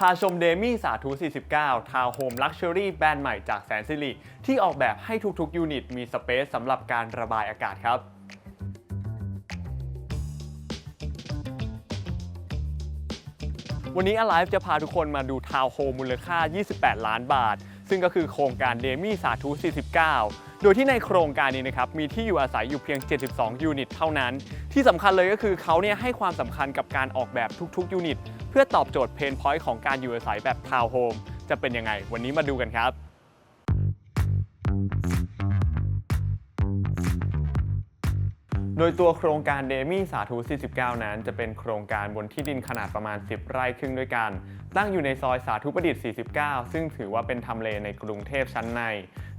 พาชมเดมี่สาธุ 49 ทาวน์โฮมลักชัวรี่แบรนด์ใหม่จากแสนสิริที่ออกแบบให้ทุกๆ ยูนิตมีสเปซสำหรับการระบายอากาศครับ วันนี้ Alive จะพาทุกคนมาดูทาวน์โฮมมูลค่า 28 ล้านบาท ซึ่งก็คือโครงการเดมี่สาธุ 49 โดยที่ในโครงการนี้นะครับ มีที่อยู่อาศัยอยู่เพียง 72 ยูนิต เท่านั้น ที่สำคัญเลยก็คือเขาเนี่ยให้ความสำคัญกับการออกแบบทุกๆ ยูนิต พื่อตอบโจทย์เพนพอยต์ของการอยู่อาศัยแบบทาวน์โฮมจะเป็นยังไง วันนี้มาดูกันครับโดยตัวโครงการเดมี่สาธุ 49 นั้น จะเป็นโครงการบนที่ดินขนาดประมาณ 10 ไร่ครึ่งด้วยกัน ตั้งอยู่ในซอยสาธุประดิษฐ์ 49 ซึ่งถือว่าเป็นทำเลในกรุงเทพชั้นใน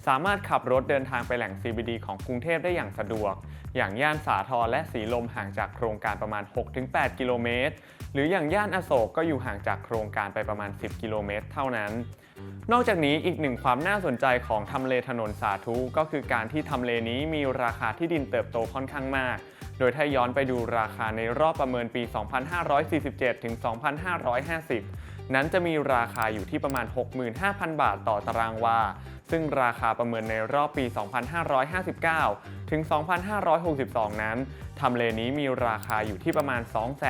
สามารถขับรถเดินทางไปแหล่ง CBD ของกรุงเทพได้อย่างสะดวก อย่างย่านสาทรและสีลมห่างจากโครงการประมาณ 6-8 กิโลเมตร หรืออย่างย่านอโศกก็อยู่ห่างจากโครงการไปประมาณ 10 กิโลเมตร เท่านั้น นอกจากนี้อีกหนึ่งความน่าสนใจของทำเลถนนสาธุก็คือการที่ทำเลนี้มีราคาที่ดินเติบโตค่อนข้างมากโดยถ้าย้อนไปดูราคาในรอบประเมินปี 2547 ถึง 2550 นั้นจะมีราคาอยู่ที่ประมาณ 65,000 บาทต่อตารางวา ซึ่งราคาประเมินในรอบปี 2559 ถึง 2562 นั้นทำเลนี้มีราคาอยู่ที่ประมาณ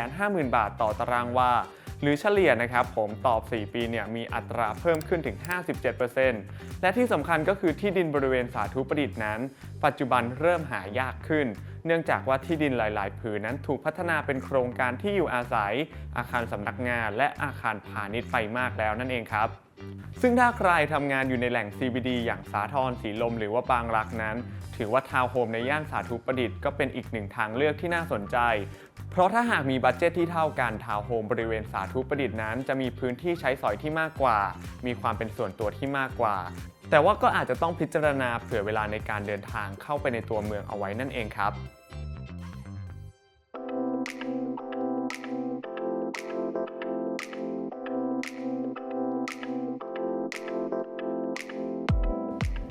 250,000 บาทต่อตารางวา หรือเฉลี่ยนะครับผมตอบ 4 ปีเนี่ยมีอัตราเพิ่มขึ้นถึง 57%และที่สำคัญก็คือที่ดินบริเวณสาธุประดิษฐ์นั้น ปัจจุบันเริ่มหายากขึ้น เนื่องจากว่าที่ดินหลาย ๆ ผืนนั้นถูกพัฒนาเป็นโครงการที่อยู่อาศัย อาคารสำนักงาน และอาคารพาณิชย์ไปมากแล้วนั่นเองครับซึ่งถ้าใครทำงานอยู่ในแหล่ง CBD อย่างสาทรสีลมหรือว่าบางรักนั้น ถือว่าทาวน์โฮมในย่านสาธุประดิษฐ์ก็เป็นอีกหนึ่งทางเลือกที่น่าสนใจ เพราะถ้าหากมีบัตเจตที่เท่ากันทาวน์โฮมบริเวณสาธุประดิษฐ์นั้น จะมีพื้นที่ใช้สอยที่มากกว่า มีความเป็นส่วนตัวที่มากกว่า แต่ว่าก็อาจจะต้องพิจารณาเผื่อเวลาในการเดินทางเข้าไปในตัวเมืองเอาไว้นั่นเองครับ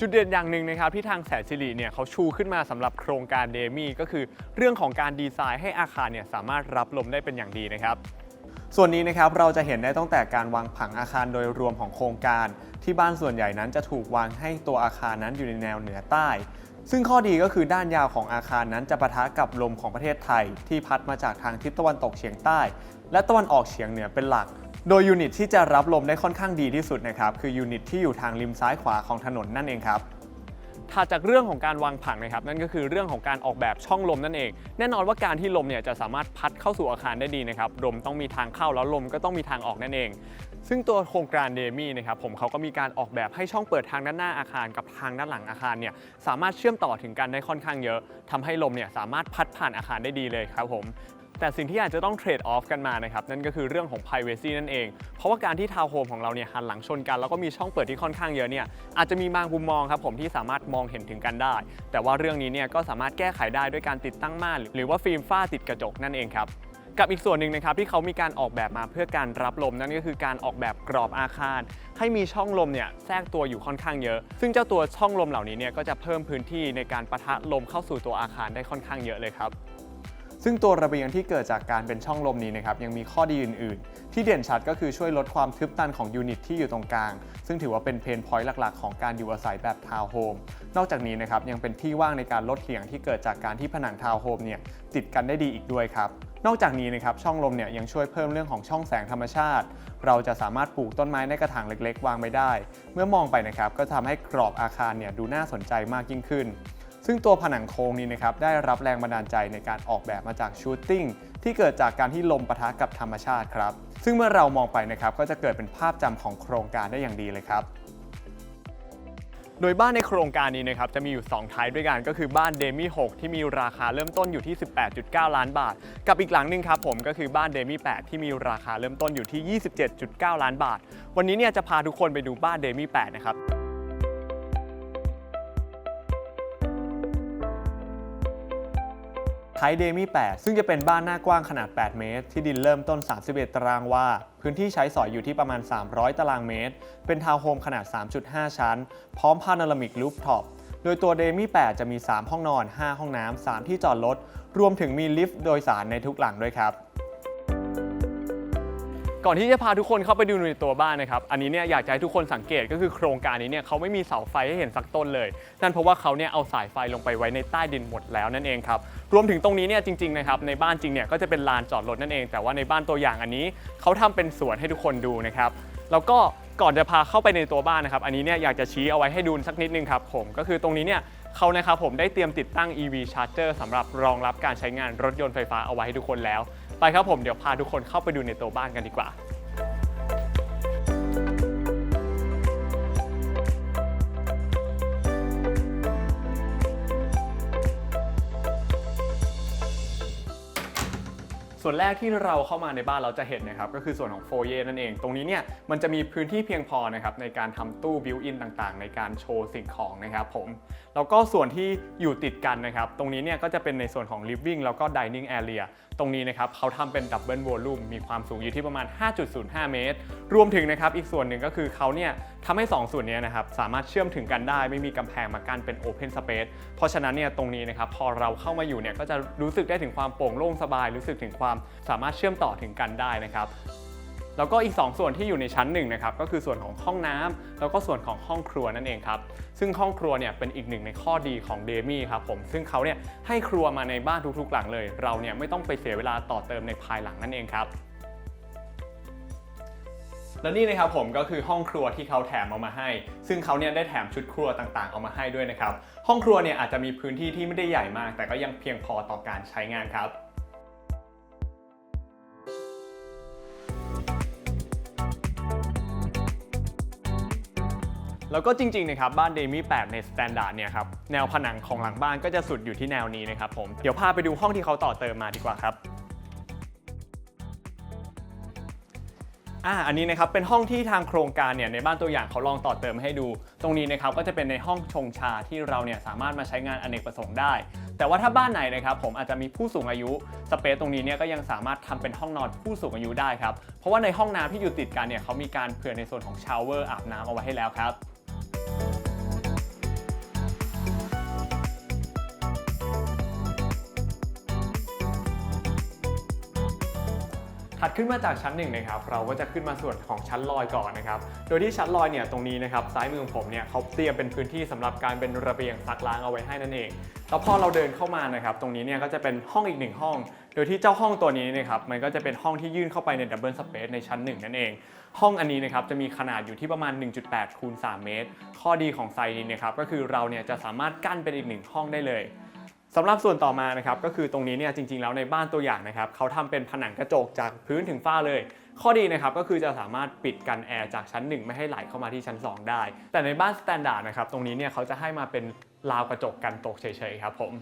จุดเด่นอย่างหนึ่งนะครับที่ทางแสนสิริเนี่ยเขาชูขึ้นมาสำหรับโครงการเดมี่ก็คือเรื่องของการดีไซน์ให้อาคารเนี่ยสามารถรับลมได้เป็นอย่างดีนะครับส่วนนี้นะครับเราจะเห็นได้ตั้งแต่การวางผังอาคารโดยรวมของโครงการ ที่บ้านส่วนใหญ่นั้นจะถูกวางให้ตัวอาคารนั้นอยู่ในแนวเหนือใต้ ซึ่งข้อดีก็คือด้านยาวของอาคารนั้นจะปะทะกับลมของประเทศไทย ที่พัดมาจากทางทิศตะวันตกเฉียงใต้ และตะวันออกเฉียงเหนือเป็นหลัก โดยยูนิตที่จะรับลมได้ค่อนข้างดีที่สุดนะครับคือยูนิตที่อยู่ทางริมซ้ายขวาของถนนนั่นเองครับถัดจากเรื่องของการวางผังนะครับนั่นก็คือเรื่องของการออกแบบช่องลมนั่นเอง แน่นอนว่าการที่ลมเนี่ยจะสามารถพัดเข้าสู่อาคารได้ดีนะครับลมต้องมีทางเข้าแล้วลมก็ต้องมีทางออกนั่นเอง ซึ่งตัวโครงการเดมี่นะครับผมเขาก็มีการออกแบบให้ช่องเปิดทางด้านหน้าอาคารกับทางด้านหลังอาคารเนี่ยสามารถเชื่อมต่อถึงกันได้ค่อนข้างเยอะทำให้ลมเนี่ยสามารถพัดผ่านอาคารได้ดีเลยครับผม แต่สิ่งที่อาจจะต้องเทรดออฟกันมานะครับนั่นก็คือเรื่องของ Privacy นั่นเอง เพราะว่าการที่ทาวน์โฮมของเราเนี่ยหันหลังชนกัน แล้วก็มีช่องเปิดที่ค่อนข้างเยอะเนี่ยอาจจะมีบางมุมมองครับผมที่สามารถมองเห็นถึงกันได้ แต่ว่าเรื่องนี้เนี่ยก็สามารถแก้ไขได้ด้วยการติดตั้งม่านหรือว่าฟิล์มฝ้าติดกระจกนั่นเองครับกับอีกส่วนหนึ่งนะครับที่เขามีการออกแบบมาเพื่อการรับลมนั่นก็คือการออกแบบกรอบอาคาร ให้มีช่องลมเนี่ยแทรกตัวอยู่ค่อนข้างเยอะ ซึ่งเจ้าตัวช่องลมเหล่านี้เนี่ยก็จะเพิ่มพื้นที่ในการปะทะลมเข้าสู่ตัวอาคารได้ค่อนข้างเยอะเลยครับ ซึ่งตัวระเบียงที่เกิดจากการเป็นช่องลมนี้นะครับยังมีข้อดีอื่น ๆ ที่เด่นชัดก็คือช่วยลดความทึบตันของยูนิตที่อยู่ตรงกลาง ซึ่งถือว่าเป็นเพนพอยต์หลัก ๆ ของการอยู่อาศัยแบบทาวน์โฮมนอกจากนี้นะครับยังเป็นที่ว่างในการลดเสียงที่เกิดจากการที่ผนังทาวน์โฮมเนี่ยติดกันได้ดีอีกด้วยครับนอกจากนี้นะครับช่องลมเนี่ยยังช่วยเพิ่มเรื่องของช่องแสงธรรมชาติ เราจะสามารถปลูกต้นไม้ในกระถางเล็ก ๆ วางไว้ได้ เมื่อมองไปนะครับก็ทำให้กรอบอาคารเนี่ยดูน่าสนใจมากยิ่งขึ้น ซึ่งตัวผนังโครงนี้นะครับได้รับแรงบันดาลใจในการออกแบบมาจากชูตติ้งที่เกิดจากการที่ลมปะทะกับธรรมชาติครับ ซึ่งเมื่อเรามองไปนะครับก็จะเกิดเป็นภาพจำของโครงการได้อย่างดีเลยครับโดยบ้านในโครงการนี้นะครับจะมีอยู่2ไทป์ด้วยกันก็คือบ้านเดมี่6ที่มีราคาเริ่มต้นอยู่ที่ 18.9 ล้านบาท กับอีกหลังหนึ่งครับผมก็คือบ้านเดมี่8ที่มีราคาเริ่มต้นอยู่ที่ 27.9 ล้านบาท วันนี้เนี่ยจะพาทุกคนไปดูบ้านเดมี่8นะครับ ไทยเดมี่8ซึ่งจะเป็นบ้านหน้ากว้างขนาด 8 เมตร ที่ดินเริ่มต้น 31 ตารางวา พื้นที่ใช้สอยอยู่ที่ประมาณ 300 ตารางเมตร เป็นทาวน์โฮมขนาด 3.5 ชั้น พร้อมพานารามิกลูฟท็อปโดยตัวเดมี่8จะมี 3 ห้องนอน 5 ห้องน้ำ 3 ที่จอดรถ รวมถึงมีลิฟต์โดยสารในทุกหลังด้วยครับ ก่อนที่จะพาทุกคนเข้าไปดูในตัวบ้านนะครับ อันนี้เนี่ยอยากจะให้ทุกคนสังเกตก็คือโครงการนี้เนี่ยเขาไม่มีเสาไฟให้เห็นสักต้นเลย นั่นเพราะว่าเขาเนี่ยเอาสายไฟลงไปไว้ในใต้ดินหมดแล้วนั่นเองครับ รวมถึงตรงนี้เนี่ยจริงๆนะครับในบ้านจริงเนี่ยก็จะเป็นลานจอดรถนั่นเอง แต่ว่าในบ้านตัวอย่างอันนี้เขาทำเป็นสวนให้ทุกคนดูนะครับ แล้วก็ก่อนจะพาเข้าไปในตัวบ้านนะครับ อันนี้เนี่ยอยากจะชี้เอาไว้ให้ดูสักนิดนึงครับผม ก็คือตรงนี้เนี่ยเขานะครับผมได้เตรียมติดตั้ง EV Charger สำหรับรองรับการใช้งานรถยนต์ไฟฟ้าเอาไว้ให้ทุกคนแล้ว ไปครับผมเดี๋ยวพาทุกคนเข้าไปดูในตัวบ้านกันดีกว่าส่วนแรกที่เราเข้ามาในบ้านเราจะเห็นนะครับก็คือส่วนของโฟเยนั่นเอง ตรงนี้เนี่ยมันจะมีพื้นที่เพียงพอนะครับในการทำตู้บิวอินต่างๆ ในการโชว์สิ่งของนะครับผมแล้วก็ส่วนที่อยู่ติดกันนะครับ ตรงนี้เนี่ยก็จะเป็นในส่วนของ living แล้วก็ dining area ตรงนี้นะครับเขาทำเป็นดับเบิลวอลลุ่มมีความสูงอยู่ที่ประมาณ 5.05 เมตร รวมถึงนะครับอีกส่วนหนึ่งก็คือเขาเนี่ยทำให้ 2 ส่วนนี้นะครับสามารถเชื่อมถึงกันได้ ไม่มีกำแพงมากั้นเป็นโอเพนสเปซเพราะฉะนั้นเนี่ยตรงนี้นะครับพอเราเข้ามาอยู่เนี่ยก็จะรู้สึกได้ถึงความโปร่งโล่งสบาย รู้สึกถึงความสามารถเชื่อมต่อถึงกันได้นะครับ แล้วก็อีก 2 ส่วนที่อยู่ในชั้นหนึ่งนะครับก็คือส่วนของห้องน้ำแล้วก็ส่วนของห้องครัวนั่นเองครับซึ่งห้องครัวเนี่ยเป็นอีกหนึ่งในข้อดีของเดมี่ครับผมซึ่งเขาเนี่ยให้ครัวมาในบ้านทุกๆ หลังเลย เราเนี่ยไม่ต้องไปเสียเวลาต่อเติมในภายหลังนั่นเองครับและนี่นะครับผมก็คือห้องครัวที่เขาแถมเอามาให้ ซึ่งเขาเนี่ยได้แถมชุดครัวต่างๆ เอามาให้ด้วยนะครับ ห้องครัวเนี่ยอาจจะมีพื้นที่ที่ไม่ได้ใหญ่มาก แต่ก็ยังเพียงพอต่อการใช้งานครับ แล้วก็จริงๆนะครับบ้านเดมี่8ในสแตนดาร์ดเนี่ยครับแนวผนังของหลังบ้านก็จะสุดอยู่ที่แนวนี้นะครับผมเดี๋ยวพาไปดูห้องที่เขาต่อเติมมาดีกว่าครับอ่าอันนี้นะครับเป็นห้องที่ทางโครงการเนี่ยในบ้านตัวอย่างเขาลองต่อเติมให้ดู ตรงนี้นะครับก็จะเป็นในห้องชงชาที่เราเนี่ยสามารถมาใช้งานอเนกประสงค์ได้ แต่ว่าถ้าบ้านไหนนะครับผมอาจจะมีผู้สูงอายุสเปซตรงนี้เนี่ยก็ยังสามารถทำเป็นห้องนอนผู้สูงอายุได้ครับเพราะว่าในห้องน้ำที่อยู่ติดกันเนี่ยเขามีการเผื่อในส่วนของชาวเวอร์อาบน้ำเอาไว้ให้แล้วครับ ถัดขึ้นมาจากชั้นหนึ่งนะครับเราก็จะขึ้นมาส่วนของชั้นลอยก่อนนะครับโดยที่ชั้นลอยเนี่ยตรงนี้นะครับซ้ายมือของผมเนี่ยเขาเตรียมเป็นพื้นที่สำหรับการเป็นระเบียงซักล้างเอาไว้ให้นั่นเองแล้วพอเราเดินเข้ามานะครับตรงนี้เนี่ยก็จะเป็นห้องอีกหนึ่งห้อง โดยที่เจ้าห้องตัวนี้นะครับมันก็จะเป็นห้องที่ยื่นเข้าไปในดับเบิลสเปซในชั้นหนึ่งนั่นเอง ห้องอันนี้นะครับจะมีขนาดอยู่ที่ประมาณ 1.8คูณ3เมตร ข้อดีของไซส์นี้นะครับก็คือเราเนี่ยจะสามารถกั้นเป็นอีกหนึ่งห้องได้เลย สำหรับส่วนต่อมานะครับก็คือตรงนี้เนี่ยจริงๆแล้วในบ้านตัวอย่างนะครับเขาทำเป็นผนังกระจกจากพื้นถึงฝ้าเลย ข้อดีนะครับก็คือจะสามารถปิดกันแอร์จากชั้น 1 ไม่ให้ไหลเข้ามาที่ชั้น 2 ได้ แต่ในบ้านสแตนดาร์ดนะครับตรงนี้เนี่ยเขาจะให้มาเป็นราวกระจกกันตกเฉยๆครับผม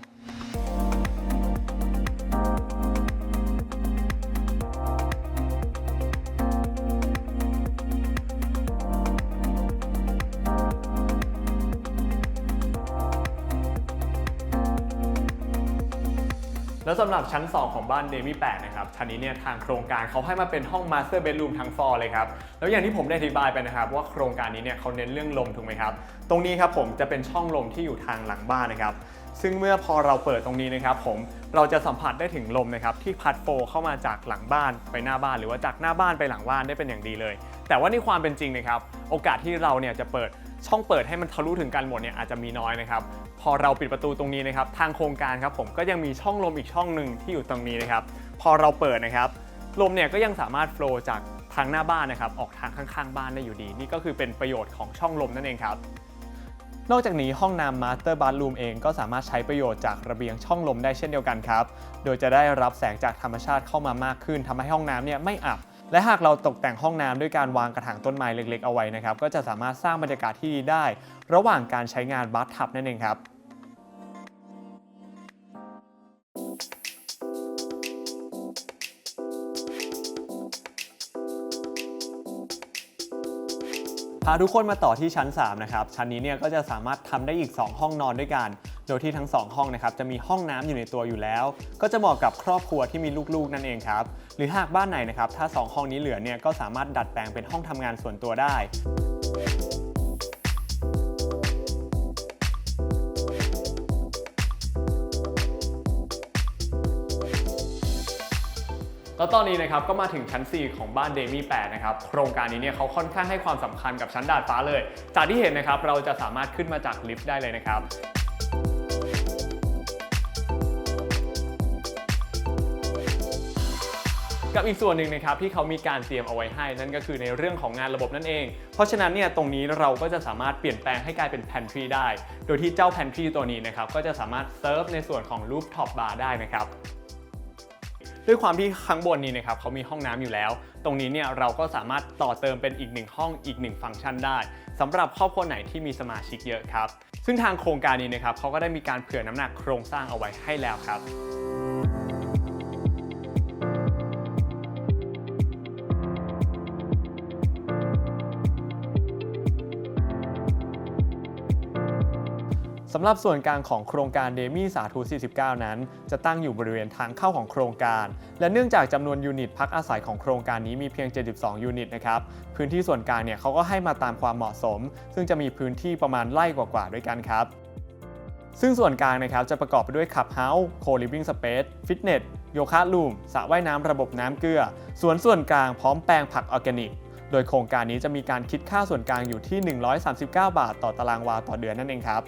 แล้วสำหรับชั้น 2 ของบ้านเดมี่8นะครับชั้นนี้เนี่ยทางโครงการเขาให้มาเป็นห้องมาสเตอร์เบดรูมทั้งฟอร์เลยครับแล้วอย่างที่ผมได้อธิบายไปนะครับ ว่าโครงการนี้เนี่ยเขาเน้นเรื่องลมถูกไหมครับ ตรงนี้ครับผมจะเป็นช่องลมที่อยู่ทางหลังบ้านนะครับซึ่งเมื่อพอเราเปิดตรงนี้นะครับผมเราจะสัมผัสได้ถึงลมนะครับที่พัดโฟเข้ามาจากหลังบ้านไปหน้าบ้าน หรือว่าจากหน้าบ้านไปหลังบ้านได้เป็นอย่างดีเลย แต่ว่าในความเป็นจริงนะครับโอกาสที่เราเนี่ยจะเปิด ช่องเปิดให้มันทะลุถึงกันหมดเนี่ยอาจจะมีน้อยนะครับพอเราปิดประตูตรงนี้นะครับทางโครงการครับผมก็ยังมีช่องลมอีกช่องหนึ่งที่อยู่ตรงนี้นะครับพอเราเปิดนะครับลมเนี่ยก็ยังสามารถโฟล์จากทางหน้าบ้านนะครับออกทางข้างๆ บ้านได้อยู่ดี นี่ก็คือเป็นประโยชน์ของช่องลมนั่นเองครับนอกจากนี้ห้องน้ำ Master Bathroom เองก็สามารถใช้ประโยชน์จากระเบียงช่องลมได้เช่นเดียวกันครับ โดยจะได้รับแสงจากธรรมชาติเข้ามามากขึ้นทำให้ห้องน้ำเนี่ยไม่อับ และหากเราตกแต่งห้องน้ำด้วยการวางกระถางต้นไม้เล็กๆเอาไว้นะครับ ก็จะสามารถสร้างบรรยากาศที่ดีได้ ระหว่างการใช้งานบัตทับนั่นเองครับพาทุกคนมาต่อที่ชั้น 3 นะครับ ชั้นนี้เนี่ยก็จะสามารถทำได้อีก 2 ห้องนอนด้วยกัน โดยที่ทั้ง 2 ห้องนะครับจะมีห้องน้ำอยู่ในตัวอยู่แล้ว ก็จะเหมาะกับครอบครัวที่มีลูกๆนั่นเองครับ หรือหากบ้านไหนนะครับถ้า 2 ห้องนี้เหลือเนี่ยก็สามารถดัดแปลงเป็นห้องทำงานส่วนตัวได้แล้วตอนนี้นะครับก็มาถึงชั้น 4 ของบ้านเดมี่8นะครับโครงการนี้เนี่ยเขาค่อนข้างให้ความสำคัญกับชั้นดาดฟ้าเลย จากที่เห็นนะครับเราจะสามารถขึ้นมาจากลิฟต์ได้เลยนะครับ กับอีกส่วนหนึ่งนะครับที่เขามีการเตรียมเอาไว้ให้นั่นก็คือในเรื่องของงานระบบนั่นเอง เพราะฉะนั้นเนี่ยตรงนี้เราก็จะสามารถเปลี่ยนแปลงให้กลายเป็น pantry ได้ โดยที่เจ้า pantry ตัวนี้นะครับก็จะสามารถเซิร์ฟในส่วนของ rooftop bar ได้นะครับด้วยความที่ข้างบนนี้นะครับเขามีห้องน้ำอยู่แล้ว ตรงนี้เนี่ยเราก็สามารถต่อเติมเป็นอีกหนึ่งห้องอีกหนึ่งฟังก์ชันได้สำหรับครอบครัวไหนที่มีสมาชิกเยอะครับ ซึ่งทางโครงการนี้นะครับเขาก็ได้มีการเผื่อน้ำหนักโครงสร้างเอาไว้ให้แล้วครับ สำหรับส่วนกลางของโครงการเดมี่สาธุ 49 นั้น จะตั้งอยู่บริเวณทางเข้าของโครงการ และเนื่องจากจำนวนยูนิตพักอาศัยของโครงการนี้มีเพียง 72 ยูนิตนะครับ พื้นที่ส่วนกลางเนี่ยเขาก็ให้มาตามความเหมาะสม ซึ่งจะมีพื้นที่ประมาณไร่กว่าๆด้วยกันครับ ซึ่งส่วนกลางนะครับจะประกอบไปด้วยขับเฮาส์โคลิฟ i ิ g งสเปซฟิตเนสโยคะลูมสระว่ายน้ำระบบน้ำเกลือสวนส่วนกลางพร้อมแปลงผักออร์แกนิกโดยโครงการนี้จะมีการคิดค่าส่วนกลางอยู่ที่ 139 บาท ต่อตารางวาต่อเดือนนั่นเองครับ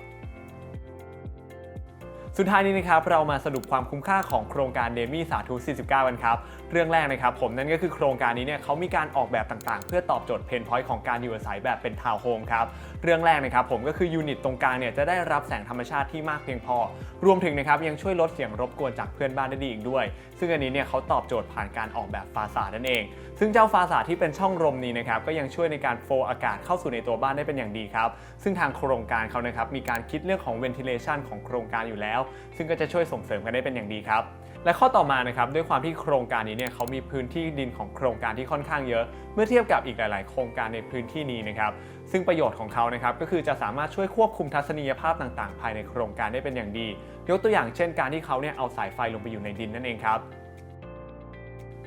สุดท้ายนี้นะครับเรามาสรุปความคุ้มค่าของโครงการเดมี่สาธุ 49 กันครับ เรื่องแรกนะครับผมนั่นก็คือโครงการนี้เนี่ยเขามีการออกแบบต่างๆ เพื่อตอบโจทย์เพนพอยต์ของการอยู่อาศัยแบบเป็นทาวน์โฮมครับเรื่องแรกนะครับผมก็คือยูนิตตรงกลางเนี่ยจะได้รับแสงธรรมชาติที่มากเพียงพอ รวมถึงนะครับยังช่วยลดเสียงรบกวนจากเพื่อนบ้านได้ดีอีกด้วย ซึ่งอันนี้เนี่ยเขาตอบโจทย์ผ่านการออกแบบฟาสาดนั่นเอง ซึ่งเจ้าฟาสาดที่เป็นช่องลมนี้นะครับก็ยังช่วยในการโฟอากาศเข้าสู่ในตัวบ้านได้เป็นอย่างดีครับซึ่งทางโครงการเขานะครับมีการคิดเรื่องของ ventilation ของโครงการอยู่แล้วซึ่งก็จะช่วยส่งเสริมกันได้เป็นอย่างดีครับ และข้อต่อมานะครับด้วยความที่โครงการนี้เนี่ยเขามีพื้นที่ดินของโครงการที่ค่อนข้างเยอะ เมื่อเทียบกับอีกหลาย ๆ โครงการในพื้นที่นี้นะครับซึ่งประโยชน์ของเขานะครับก็คือจะสามารถช่วยควบคุมทัศนียภาพต่าง ๆ ภายในโครงการได้เป็นอย่างดี ยกตัวอย่างเช่น การที่เขาเนี่ยเอาสายไฟลงไปอยู่ในดินนั่นเองครับ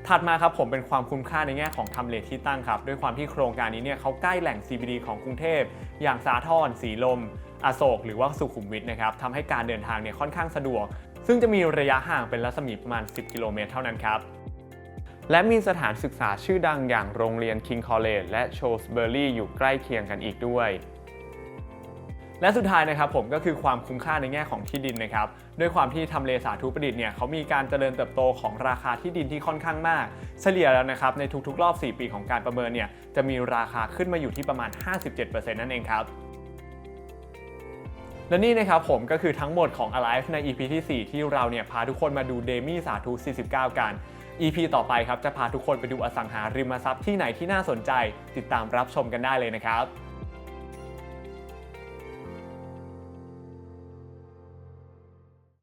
ถัดมาครับผมเป็นความคุ้มค่าในแง่ของทำเลที่ตั้งครับ ด้วยความที่โครงการนี้เนี่ยเขาใกล้แหล่ง CBD ของกรุงเทพ อย่างสาทรสีลม อโศก หรือว่าสุขุมวิทนะครับทำให้การเดินทางเนี่ยค่อนข้างสะดวก ซึ่งจะมีระยะห่างเป็นรัศมีประมาณ 10 กิโลเมตรเท่านั้นครับและมีสถานศึกษาชื่อดังอย่างโรงเรียน King College และ Shrewsbury อยู่ใกล้เคียงกันอีกด้วย และสุดท้ายนะครับผมก็คือความคุ้มค่าในแง่ของที่ดินนะครับด้วยความที่ทำเลสาธุประดิษฐ์เนี่ยเขามีการเจริญเติบโตของราคาที่ดินที่ค่อนข้างมาก เฉลี่ยแล้วนะครับในทุกๆ รอบ 4 ปีของการประเมินเนี่ยจะมีราคาขึ้นมาอยู่ที่ประมาณ 57%นั่นเองครับและนี่นะครับผมก็คือทั้งหมดของ Alive ใน EP ที่ 4 ที่เราเนี่ยพาทุกคนมาดูเดมี่สาธุ 49 กัน EP ต่อไปครับจะพาทุกคนไปดูอสังหาริมทรัพย์ที่ไหนที่น่าสนใจ ติดตามรับชมกันได้เลยนะครับ